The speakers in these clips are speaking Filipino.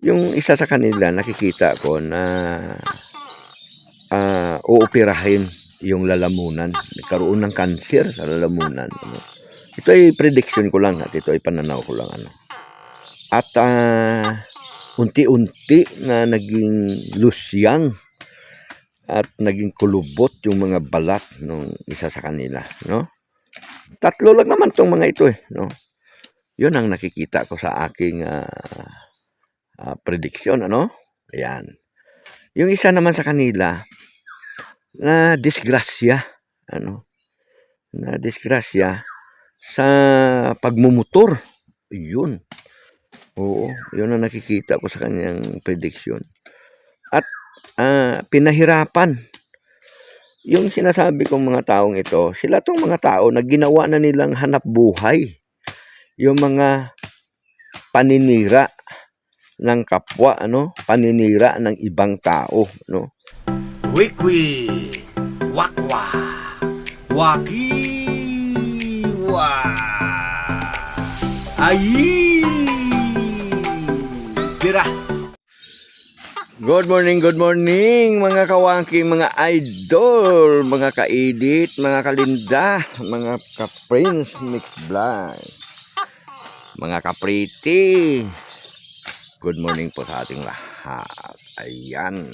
Yung isa sa kanila nakikita ko na ah, uupirahin yung lalamunan. Nagkaroon ng cancer sa lalamunan. Ano. Ito ay prediction ko lang at ito ay pananaw ko lang. Ano. At ah, unti-unti na naging lusyang at naging kulubot yung mga balat ng isa sa kanila. No? Tatlo lang naman tong mga ito eh. No? Yun ang nakikita ko sa aking ah, ah, prediction. Ano? Ayan. Yung isa naman sa kanila, na disgrasya ano na disgrasya sa pagmumotor yun oo yun ang nakikita ko sa kanyang prediction at ah, pinahirapan yung sinasabi kong mga taong ito sila tong mga tao na ginawa na nilang hanap buhay yung mga paninira ng kapwa ano paninira ng ibang tao no Wikwi, wakwa, wakiwa, ayi, tira. Good morning, good morning mga kawangki, mga idol, mga kaedit, mga kalinda, mga ka-prince mix vlog, mga kapriti. Good morning po sa ating lahat. Ayan.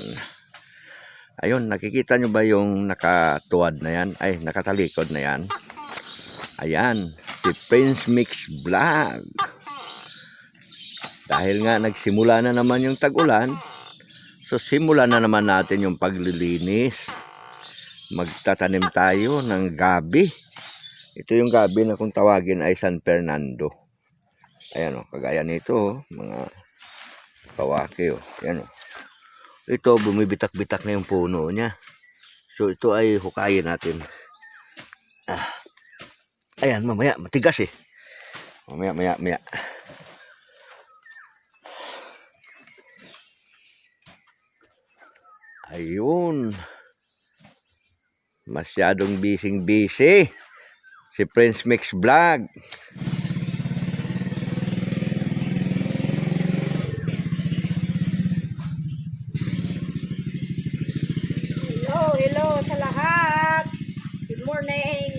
Ayun, nakikita nyo ba yung nakatuwad na yan? Ay, nakatalikod na yan. Ayan, si Prince Mix Vlog. Dahil nga nagsimula na naman yung tag-ulan, So simulan na naman natin yung paglilinis. Magtatanim tayo ng gabi. Ito yung gabi na kung tawagin ay San Fernando. Ayan o, kagaya nito oh, mga kawaki o. Ayan o. Ito, bumibitak-bitak na yung puno niya. So ito ay hukayin natin. Ah. Ayan, mamaya, matigas eh. Mamaya, maya, maya. Ayun. Masyadong bising busy. Si Prince Mix Vlog. Hello, hello sa lahat. Good morning.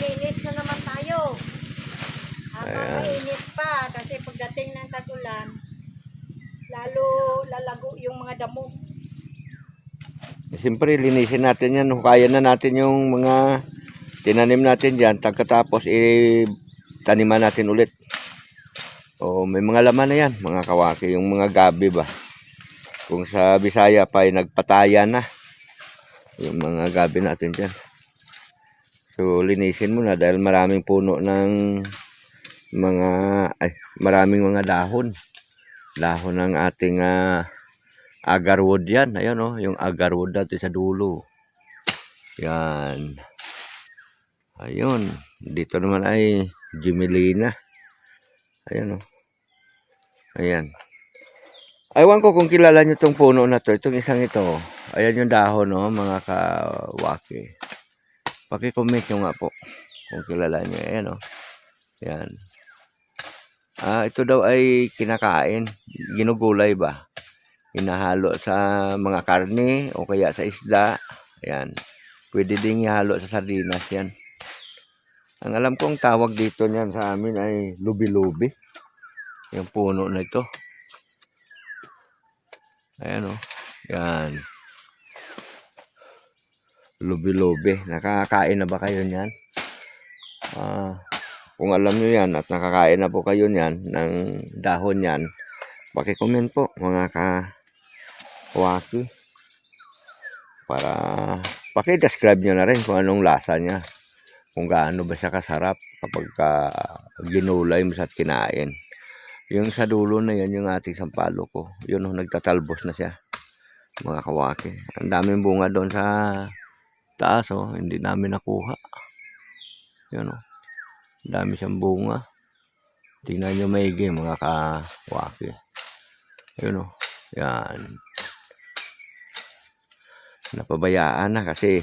Linis na naman tayo. Habang Ayan. mainit pa kasi pagdating ng tagulan, lalo lalago yung mga damo. Siyempre, linisin natin yan. Hukayan na natin yung mga tinanim natin dyan. Pagkatapos, eh, taniman natin ulit. O, may mga laman na yan, mga kawaki. Yung mga gabi ba. Kung sa Bisaya pa, ay nagpataya na. Yung mga gabi natin dyan. So, linisin mo na dahil maraming puno ng mga, ay, maraming mga dahon. Dahon ng ating ah, agarwood yan. Ayan o, yung agarwood dati sa dulo. Yan. Ayun. Dito naman ay Jimelina. Ayan o. Ayan. Aywan ko kung kilala nyo itong puno na to. Itong isang ito. Ayan yung dahon o, mga kawaki. Pakicomment nyo nga po. Kung kilala nyo. Ayan o. Yan. Ah, ito daw ay kinakain. Ginugulay ba? hinahalo sa mga karne o kaya sa isda. Ayan. Pwede ding ihalo sa sardinas yan. Ang alam kong tawag dito niyan sa amin ay lubi-lubi. Yung puno na ito. Ayan o. Yan. Lubi-lubi. Nakakain na ba kayo niyan? Ah, kung alam nyo yan at nakakain na po kayo niyan ng dahon yan, pakicomment po mga ka waki para paki-describe nyo na rin kung anong lasa niya kung gaano ba siya kasarap kapag ka ginulay mo sa kinain. Yung sa dulo na yan yung ating sampalo ko yun oh, nagtatalbos na siya mga kawaki. Ang daming bunga doon sa taas oh hindi namin nakuha. Yun oh dami siyang bunga tingnan nyo maigi mga kawaki yun oh yan napabayaan na kasi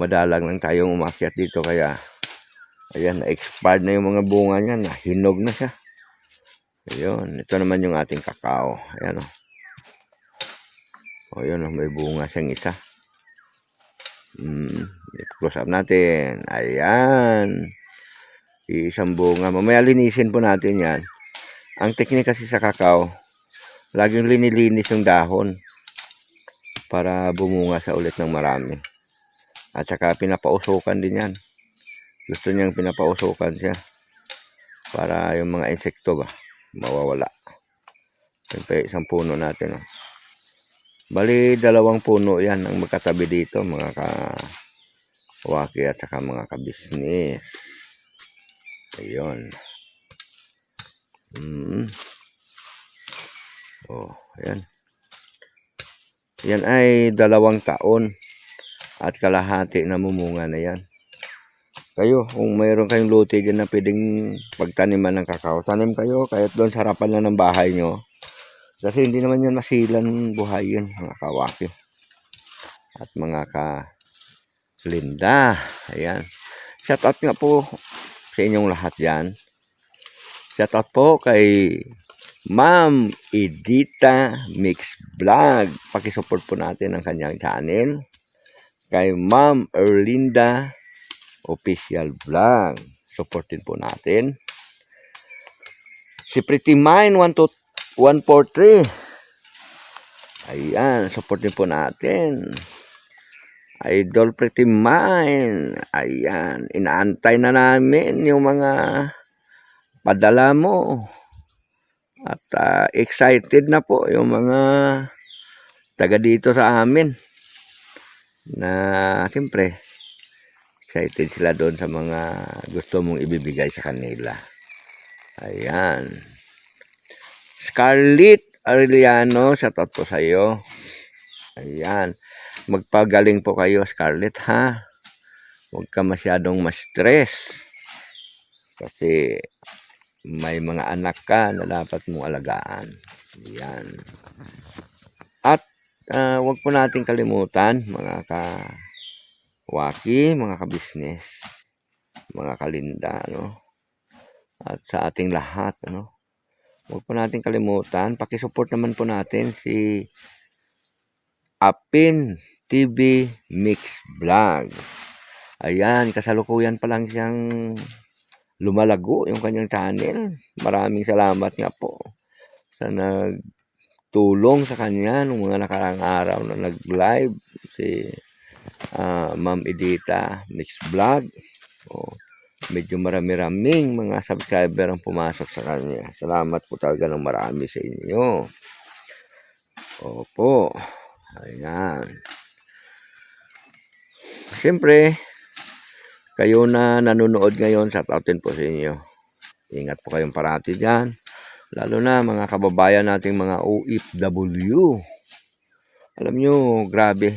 madalang lang tayong umakyat dito kaya ayan na-expired na yung mga bunga niya na hinog na siya Ayun, ito naman yung ating kakao. Ayan o. O yun, oh, may bunga siyang isa. Hmm, close up natin. Ayan. Isang bunga. Mamaya linisin po natin yan. Ang teknik kasi sa kakao, laging linilinis yung dahon para bumunga sa ulit ng marami. At saka pinapausukan din yan. Gusto niyang pinapausukan siya para yung mga insekto ba mawawala. Siyempre, isang puno natin. Oh. Bali, dalawang puno yan ang magkatabi dito, mga kawaki at saka mga kabisnes. Ayun. Mm. Oh, ayan. Yan ay dalawang taon at kalahati na mumunga na yan. Kayo, kung mayroon kayong lote dyan na pwedeng pagtaniman ng kakao, tanim kayo kahit doon sa harapan lang ng bahay nyo. Kasi hindi naman yan masilan buhayin, mga kawaki. At mga ka Linda. Ayan. Shout out nga po sa inyong lahat yan. Shout out po kay Ma'am Edita Mix Vlog. Pakisupport po natin ang kanyang channel. Kay Ma'am Erlinda Official Vlog. Supportin po natin. Si Pretty Mine 143. Ayan, supportin po natin. Idol Pretty Mine. Ayan, inaantay na namin yung mga padala mo. At ah, excited na po yung mga taga dito sa amin. Na siyempre, excited sila doon sa mga gusto mong ibibigay sa kanila. Ayan. Scarlett Aureliano, shoutout po sa iyo. Ayan. Magpagaling po kayo, Scarlett, ha? Huwag ka masyadong ma-stress. Kasi may mga anak ka na dapat mong alagaan. Ayan. At ah, huwag po natin kalimutan, mga ka-waki, mga ka-business, mga kalinda, ano? At sa ating lahat, ano? Huwag po natin kalimutan, pakisupport naman po natin si Apin TV Mix Vlog. Ayan, kasalukuyan pa lang siyang lumalago yung kanyang channel. Maraming salamat nga po sa nagtulong sa kanya nung mga nakarang araw na nag-live si ah, Ma'am Edita Mix Vlog. O, medyo marami-raming mga subscriber ang pumasok sa kanya. Salamat po talaga ng marami sa inyo. Opo. Ayan. Siyempre, kayo na nanonood ngayon, shout outin po sa inyo. Ingat po kayong parati dyan. Lalo na mga kababayan nating mga OFW. Alam nyo, grabe.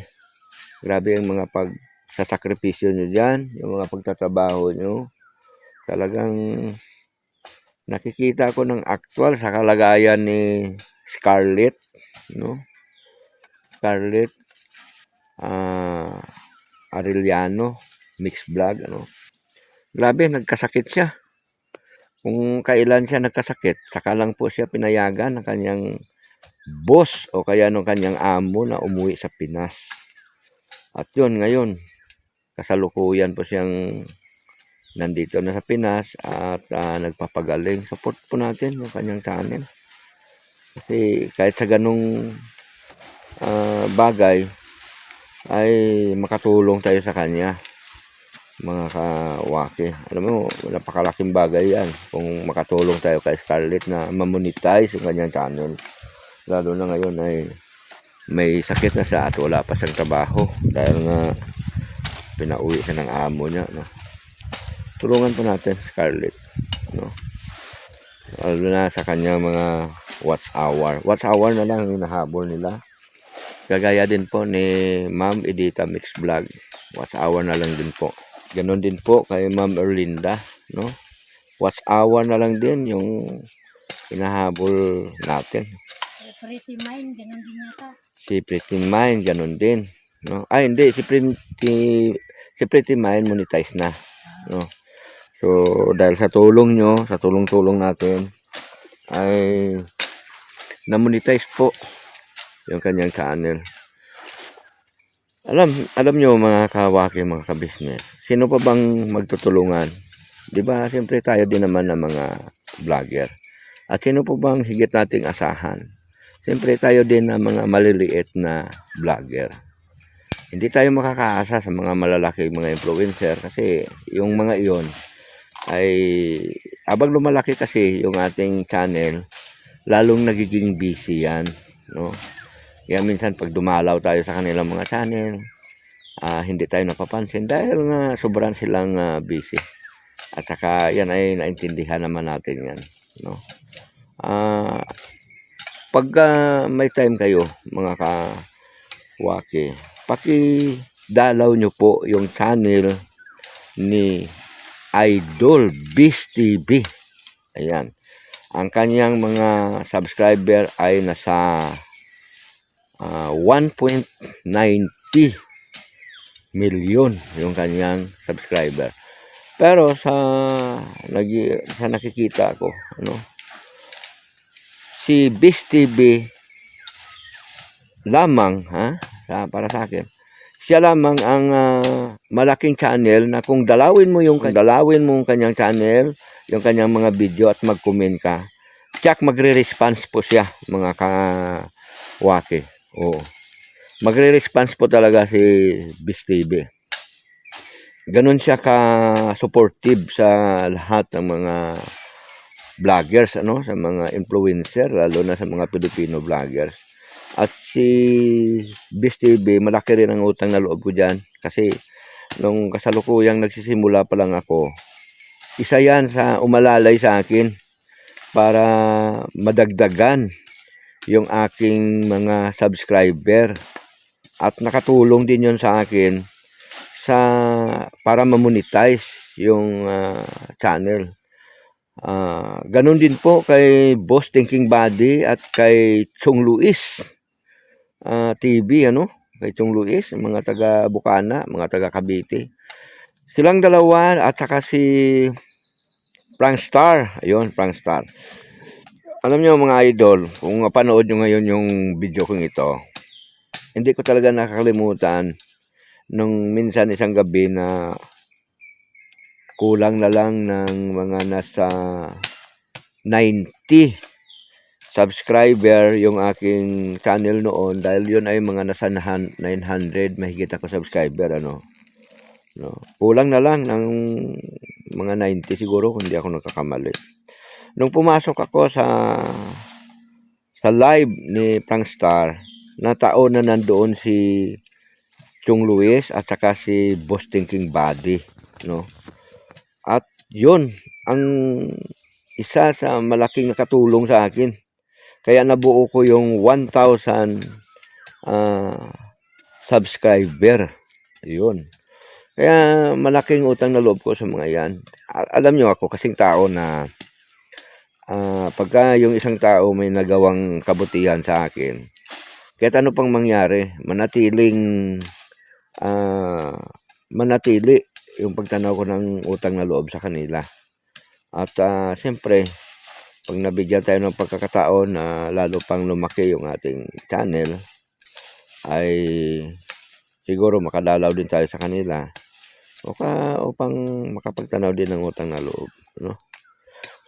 Grabe ang mga pag sa sakripisyo nyo dyan, yung mga pagtatrabaho nyo. Talagang nakikita ko ng actual sa kalagayan ni Scarlett, no? Scarlett ah Arellano mix vlog ano. Grabe nagkasakit siya. Kung kailan siya nagkasakit, saka lang po siya pinayagan ng kanyang boss o kaya ng kanyang amo na umuwi sa Pinas. At yun ngayon, kasalukuyan po siyang nandito na sa Pinas at ah, nagpapagaling. Support po natin yung kanyang channel. Kasi kahit sa ganong ah, bagay ay makatulong tayo sa kanya mga kawaki. Alam mo, napakalaking bagay yan kung makatulong tayo kay Scarlett na mamonetize yung kanyang channel. Lalo na ngayon ay may sakit na siya at wala pa siyang trabaho dahil nga pinauwi siya ng amo niya. No? Tulungan po natin Scarlett. No? Lalo na sa kanyang mga watch hour. Watch hour na lang yung hinahabol nila. Kagaya din po ni Ma'am Edita Mix Vlog. Watch hour na lang din po. Ganon din po kay Ma'am Erlinda, no? Watch hour na lang din yung hinahabol natin. Pretty mind, ganun din yata. Si Pretty Mind, ganon din, no? Ay, hindi, si Pretty si Pretty Mind monetize na, no? So, dahil sa tulong nyo, sa tulong-tulong natin, ay na-monetize po yung kanyang channel. Alam, alam nyo mga kawaki, mga kabisnes, sino pa bang magtutulungan? Di ba, siyempre tayo din naman ng mga vlogger. At sino po bang higit nating asahan? Siyempre tayo din ng mga maliliit na vlogger. Hindi tayo makakaasa sa mga malalaki mga influencer kasi yung mga iyon ay abang lumalaki kasi yung ating channel lalong nagiging busy yan no kaya minsan pag dumalaw tayo sa kanilang mga channel ah, hindi tayo napapansin dahil nga sobrang silang ah, busy at saka yan ay naintindihan naman natin yan no ah pag ah, may time kayo mga kawaki paki dalaw nyo po yung channel ni Idol Beast TV. Ayan. Ang kanyang mga subscriber ay nasa ah, 1.90 million yung kanyang subscriber. Pero sa nagi sa nakikita ko, ano, si Beast TV lamang ha sa para sa akin siya lamang ang ah, malaking channel na kung dalawin mo yung dalawin mo yung kanyang channel, yung kanyang mga video at mag-comment ka, tiyak magre-response po siya mga kawaki. Oo. Magre-response po talaga si Bis TV. Ganun siya ka supportive sa lahat ng mga vloggers ano sa mga influencer lalo na sa mga Filipino vloggers at si TV, malaki rin ang utang na loob ko dyan. Kasi nung kasalukuyang nagsisimula pa lang ako, isa yan sa umalalay sa akin para madagdagan yung aking mga subscriber. At nakatulong din yon sa akin sa para mamonetize yung ah, channel. Ah, ganun din po kay Boss Thinking Body at kay Chung Luis ah, TV, ano, kay Chong Luis, mga taga Bukana, mga taga Cavite. Silang dalawa at saka si Frank Star. Ayun, Frank Star. Alam niyo mga idol, kung mapanood niyo ngayon yung video kong ito, hindi ko talaga nakakalimutan nung minsan isang gabi na kulang na lang ng mga nasa 90 subscriber yung aking channel noon dahil yun ay mga nasa nahan- 900 mahigit ako subscriber ano. No kulang na lang ng mga 90 siguro kung hindi ako nagkakamali nung pumasok ako sa sa live ni Prangstar na taon na nandoon si Chung Luis at saka si Boss Thinking Body no at yun ang isa sa malaking nakatulong sa akin kaya nabuo ko yung 1,000 ah, subscriber. Yun. Kaya malaking utang na loob ko sa mga yan. Alam nyo ako, kasing tao na ah, pagka yung isang tao may nagawang kabutihan sa akin, kahit ano pang mangyari, manatiling ah, manatili yung pagtanaw ko ng utang na loob sa kanila. At ah, siyempre, pag nabigyan tayo ng pagkakataon na lalo pang lumaki yung ating channel ay siguro makadalaw din tayo sa kanila o ka, upang makapagtanaw din ng utang na loob no?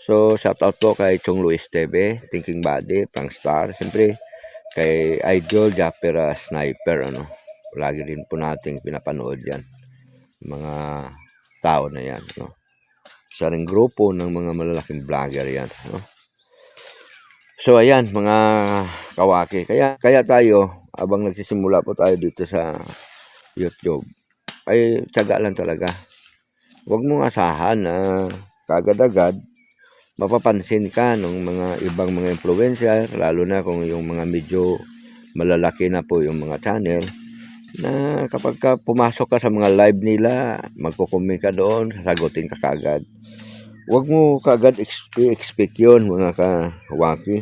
So shout out po kay Chong Luis TV Thinking Body, Pang Star siyempre kay Idol Japper Sniper ano lagi din po nating pinapanood yan mga tao na yan no? isa ring grupo ng mga malalaking vlogger yan no? So ayan mga kawaki. Kaya kaya tayo abang nagsisimula po tayo dito sa YouTube ay tiyaga lang talaga. Huwag mong asahan na kagad-agad mapapansin ka ng mga ibang mga influencer lalo na kung yung mga medyo malalaki na po yung mga channel na kapag ka pumasok ka sa mga live nila magko-comment ka doon sasagutin ka kagad Huwag mo kagad ex- i-expect yun mga ka-waki,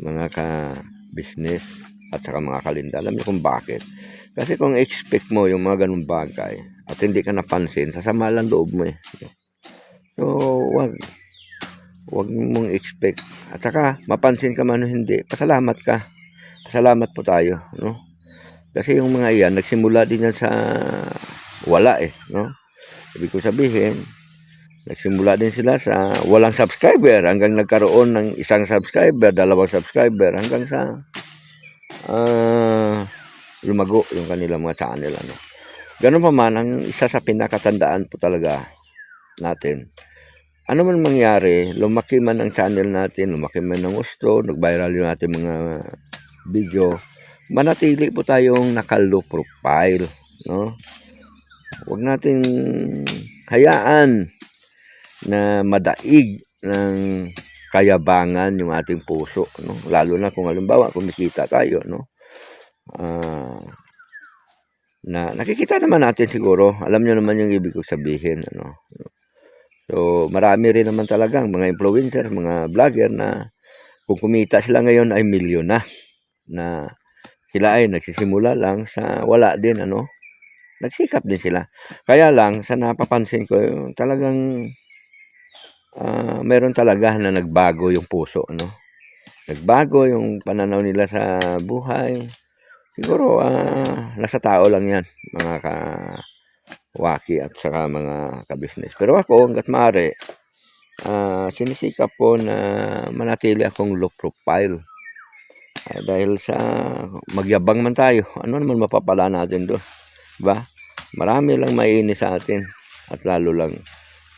mga ka-business, at saka mga kalinda. Alam niyo kung bakit. Kasi kung expect mo yung mga ganung bagay at hindi ka napansin, sasama lang loob mo eh. So, wag. Huwag mong expect. At saka, mapansin ka man o hindi, pasalamat ka. Pasalamat po tayo, no? Kasi yung mga iyan, nagsimula din yan sa wala eh, no? Ibig ko sabihin, nagsimula din sila sa walang subscriber hanggang nagkaroon ng isang subscriber, dalawang subscriber, hanggang sa ah, lumago yung kanilang mga channel. Ano. Ganun pa man, ang isa sa pinakatandaan po talaga natin, ano man mangyari, lumaki man ang channel natin, lumaki man ang gusto, nag-viral yung ating mga video, manatili po tayong naka-low profile, no? Huwag nating hayaan na madaig ng kayabangan yung ating puso, no? Lalo na kung halimbawa kumikita tayo, no? Ah, na nakikita naman natin siguro, alam niyo naman yung ibig ko sabihin, ano? So, marami rin naman talagang mga influencer, mga vlogger na kung kumita sila ngayon ay milyon na na sila ay nagsisimula lang sa wala din ano? Nagsikap din sila. Kaya lang sa napapansin ko talagang ah, meron talaga na nagbago yung puso ano? Nagbago yung pananaw nila sa buhay. Siguro ah, nasa tao lang yan mga ka waki at saka mga ka-business. Pero ako, hanggat maaari, ah, sinisikap ko na manatili akong low profile. Ah, dahil sa magyabang man tayo, ano naman mapapala natin doon? Diba? Marami lang maiinis sa atin at lalo lang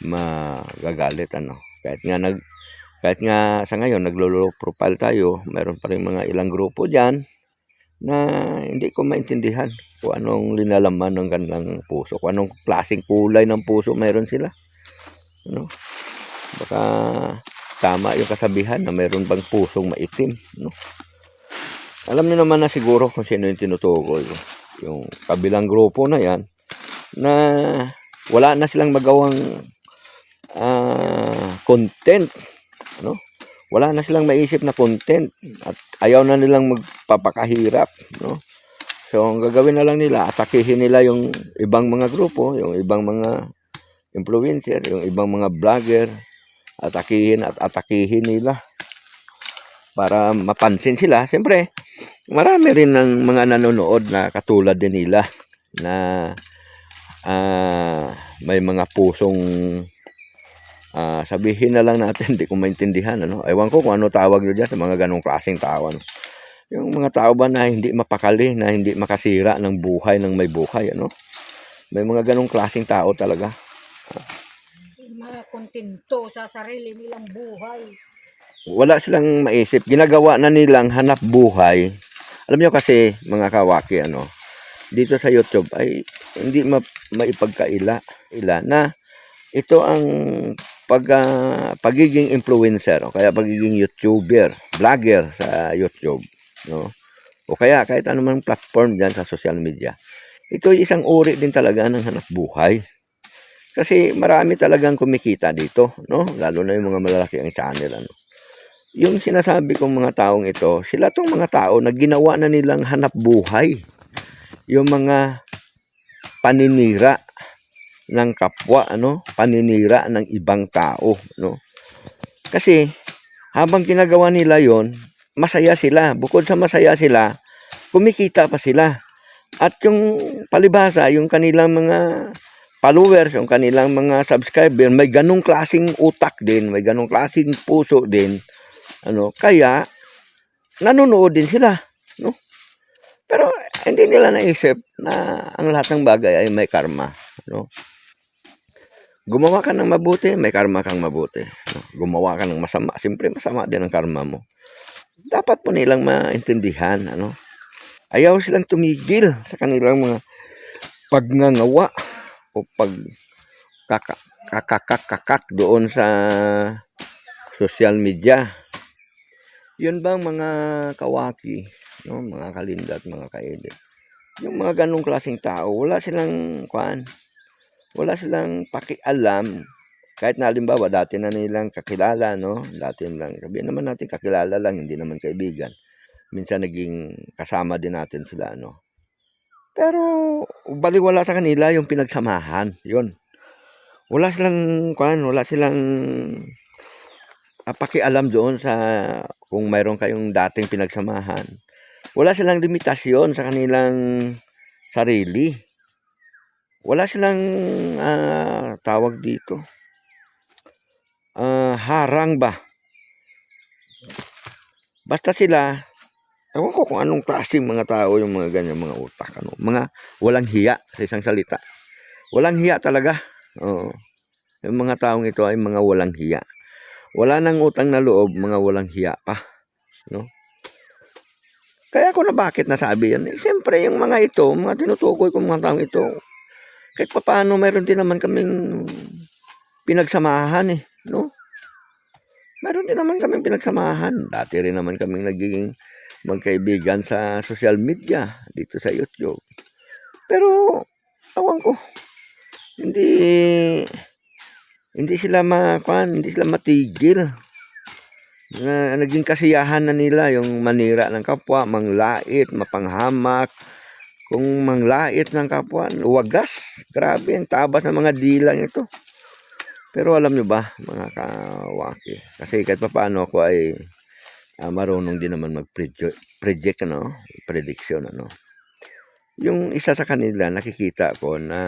magagalit ano. Kahit nga nag kahit nga sa ngayon naglo-low profile tayo, meron pa rin mga ilang grupo diyan na hindi ko maintindihan kung anong linalaman ng kanilang puso, kung anong klaseng kulay ng puso meron sila. Ano? Baka tama yung kasabihan na meron bang pusong maitim. No? Alam niyo naman na siguro kung sino yung tinutukoy ko. Yung kabilang grupo na yan na wala na silang magawang ah, content. Ano? Wala na silang maisip na content at ayaw na nilang magpapakahirap. No? So, ang gagawin na lang nila, atakihin nila yung ibang mga grupo, yung ibang mga influencer, yung ibang mga vlogger, atakihin at atakihin nila para mapansin sila. Siyempre, marami rin ng mga nanonood na katulad din nila na ah, may mga pusong ah, sabihin na lang natin, hindi ko maintindihan. Ano? Ewan ko kung ano tawag nyo dyan sa mga ganong klaseng tao. Ano? Yung mga tao ba na hindi mapakali, na hindi makasira ng buhay ng may buhay, ano? May mga ganong klaseng tao talaga. Mga kontento sa sarili nilang buhay. Wala silang maisip. Ginagawa na nilang hanap buhay. Alam nyo kasi, mga kawaki, ano, dito sa YouTube ay hindi ma maipagkaila ila na ito ang pag ah, pagiging influencer o kaya pagiging YouTuber, vlogger sa YouTube, no? O kaya kahit anumang platform diyan sa social media. Ito ay isang uri din talaga ng hanap buhay. Kasi marami talagang kumikita dito, no? Lalo na yung mga malalaki ang channel, ano. Yung sinasabi kong mga taong ito, sila tong mga tao na ginawa na nilang hanap buhay. Yung mga paninira ng kapwa, ano? Paninira ng ibang tao, no? Kasi habang ginagawa nila 'yon, masaya sila. Bukod sa masaya sila, kumikita pa sila. At yung palibhasa, yung kanilang mga followers, yung kanilang mga subscriber, may ganong klasing utak din, may ganong klasing puso din. Ano, kaya nanonood din sila, no? Pero hindi nila naisip na ang lahat ng bagay ay may karma, no? Gumawa ka ng mabuti, may karma kang mabuti. No? Gumawa ka ng masama, siyempre masama din ang karma mo. Dapat po nilang maintindihan, ano? Ayaw silang tumigil sa kanilang mga pagngangawa o pag kaka- kakakakakak doon sa social media. Yun bang mga kawaki, no? mga kalinda at mga kaedit. Yung mga ganong klaseng tao, wala silang kwan, wala silang pakialam kahit na halimbawa dati na nilang kakilala no dati lang sabihin naman natin kakilala lang hindi naman kaibigan minsan naging kasama din natin sila no pero baliwala sa kanila yung pinagsamahan yun wala silang kwan wala silang ah, pakialam doon sa kung mayroon kayong dating pinagsamahan. Wala silang limitasyon sa kanilang sarili. Wala silang ah, tawag dito. Harang ba? Basta sila, ewan ko kung anong klaseng mga tao yung mga ganyan, mga utak. Ano, mga walang hiya sa isang salita. Walang hiya talaga. Oo. Yung mga taong ito ay mga walang hiya. Wala nang utang na loob, mga walang hiya pa. No? Kaya ko na bakit nasabi yan. Eh, Siyempre, yung mga ito, mga tinutukoy ko mga taong ito, kahit pa paano, meron din naman kaming pinagsamahan eh. No? Meron din naman kaming pinagsamahan. Dati rin naman kaming nagiging magkaibigan sa social media dito sa YouTube. Pero, awan ko, hindi hindi sila makuan, hindi sila matigil. Na naging kasiyahan na nila yung manira ng kapwa, manglait, mapanghamak. Kung manglait ng kapwa, wagas. Grabe, ang tabas ng mga dilang ito. Pero alam nyo ba, mga kawaki, kasi kahit pa paano ako ay ah, marunong din naman predict, ano, prediction, ano. Yung isa sa kanila, nakikita ko na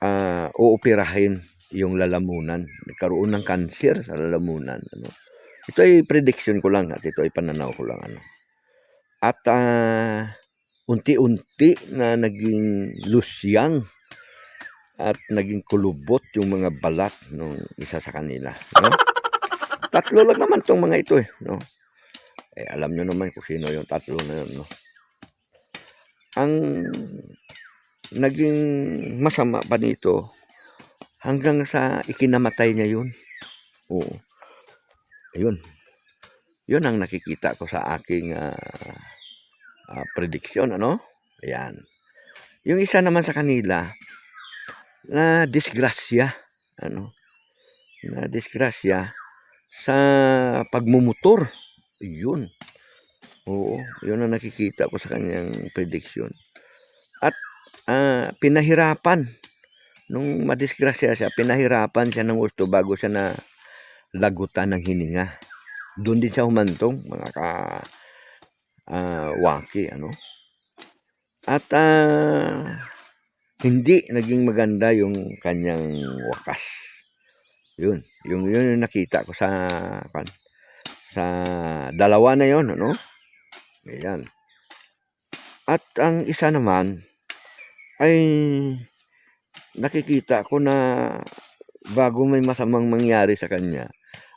ah uupirahin yung lalamunan. Nagkaroon ng cancer sa lalamunan. Ano. Ito ay prediction ko lang at ito ay pananaw ko lang. Ano. At ah, unti-unti na naging lusyang at naging kulubot yung mga balat ng isa sa kanila. No? Tatlo lang naman tong mga ito eh. No? Eh, alam nyo naman kung sino yung tatlo na yun. No? Ang naging masama pa nito hanggang sa ikinamatay niya yun. Oo. Ayun. Yun ang nakikita ko sa aking ah, ah, prediction, ano? Ayan. Yung isa naman sa kanila, na disgrasya, ano? Na disgrasya sa pagmumotor. Yun. Oo, yun ang nakikita ko sa kanyang prediction. At ah, pinahirapan nung madisgrasya siya, pinahirapan siya ng gusto bago siya na lagutan ng hininga. Doon din siya humantong, mga ka ah, waki, ano. At ah, hindi naging maganda yung kanyang wakas. Yun, yung yun yung nakita ko sa kan sa dalawa na yon, ano? Ayan. At ang isa naman ay nakikita ko na bago may masamang mangyari sa kanya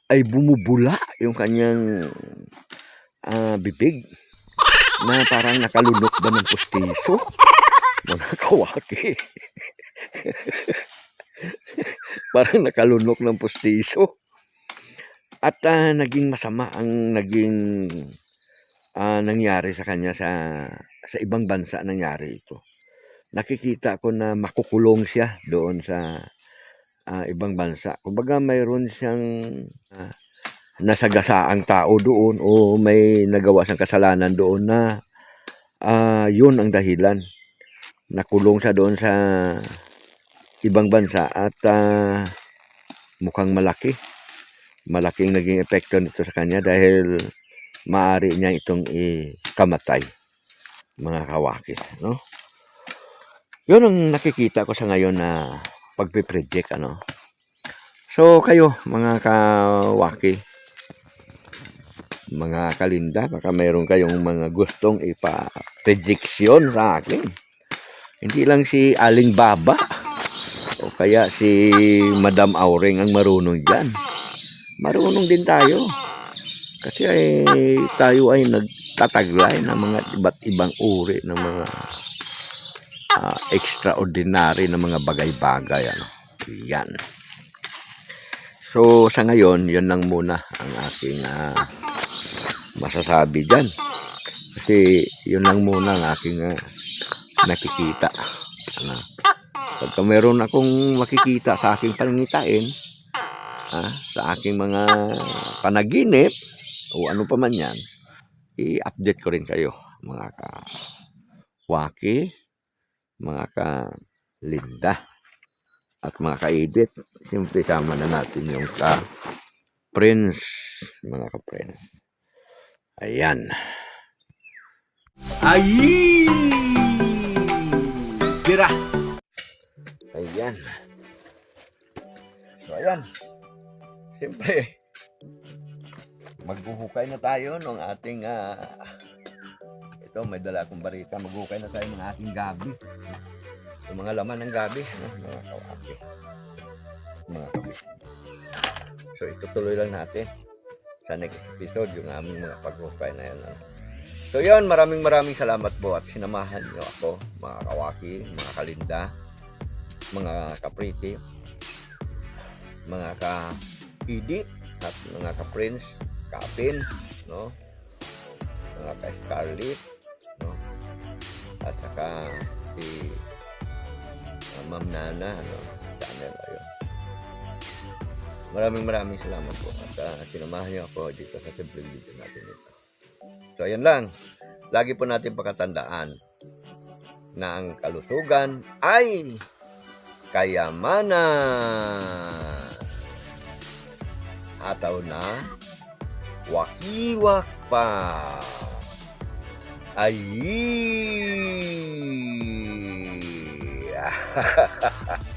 ay bumubula yung kanyang ah, bibig na parang nakalunok ba ng pustiso mga parang nakalunok ng pustiso at ah, naging masama ang naging ah, nangyari sa kanya sa sa ibang bansa nangyari ito nakikita ko na makukulong siya doon sa ah, ibang bansa. Kumbaga mayroon siyang ah, nasagasaang tao doon o may nagawa siyang kasalanan doon na ah, yun ang dahilan. Nakulong siya doon sa ibang bansa at ah, mukhang malaki. Malaking naging epekto nito sa kanya dahil maaari niya itong ikamatay mga kawaki. No? Yun ang nakikita ko sa ngayon na pagpipredict ano. So kayo mga kawaki, mga kalinda, baka mayroon kayong mga gustong ipa-prediction sa akin. Hindi lang si Aling Baba o kaya si Madam Aureng ang marunong dyan. Marunong din tayo. Kasi ay tayo ay nagtataglay ng mga iba't ibang uri ng mga ah, extraordinary na mga bagay-bagay ano. Yan. So sa ngayon, yun lang muna ang aking ah, masasabi diyan. Kasi yun lang muna ang aking ah, nakikita. Ano. Pagka meron akong makikita sa aking paningitain, ah, sa aking mga panaginip, o ano pa man yan, i-update ko rin kayo, mga ka waki, mga ka-linda at mga ka-edit. Siyempre, sama na natin yung ka ka-friends. Mga ka-friends. Ayan. Ay! Tira! Ayan. So, ayan. Siyempre, maghuhukay na tayo ng ating, ah, ito, may dala akong barita. Maghuhukay na tayo ng ating gabi. Yung mga laman ng gabi, no? mga kawaki. Mga kabi. So, itutuloy lang natin sa next episode yung aming mga paghukay na yan. ano. So, yun, maraming maraming salamat po at sinamahan niyo ako, mga kawaki, mga kalinda, mga kapriti, mga ka-idi, at mga ka-prince, kapin, no? Mga ka-scarlet, no? At saka si uh, Ma'am Nana, ano? Channel, ayun. Maraming maraming salamat po at uh, sinamahan niyo ako dito sa simple video natin ito. So, ayan lang. Lagi po natin pakatandaan na ang kalusugan ay kayamanan. Ataw na wakiwak pa. Ay!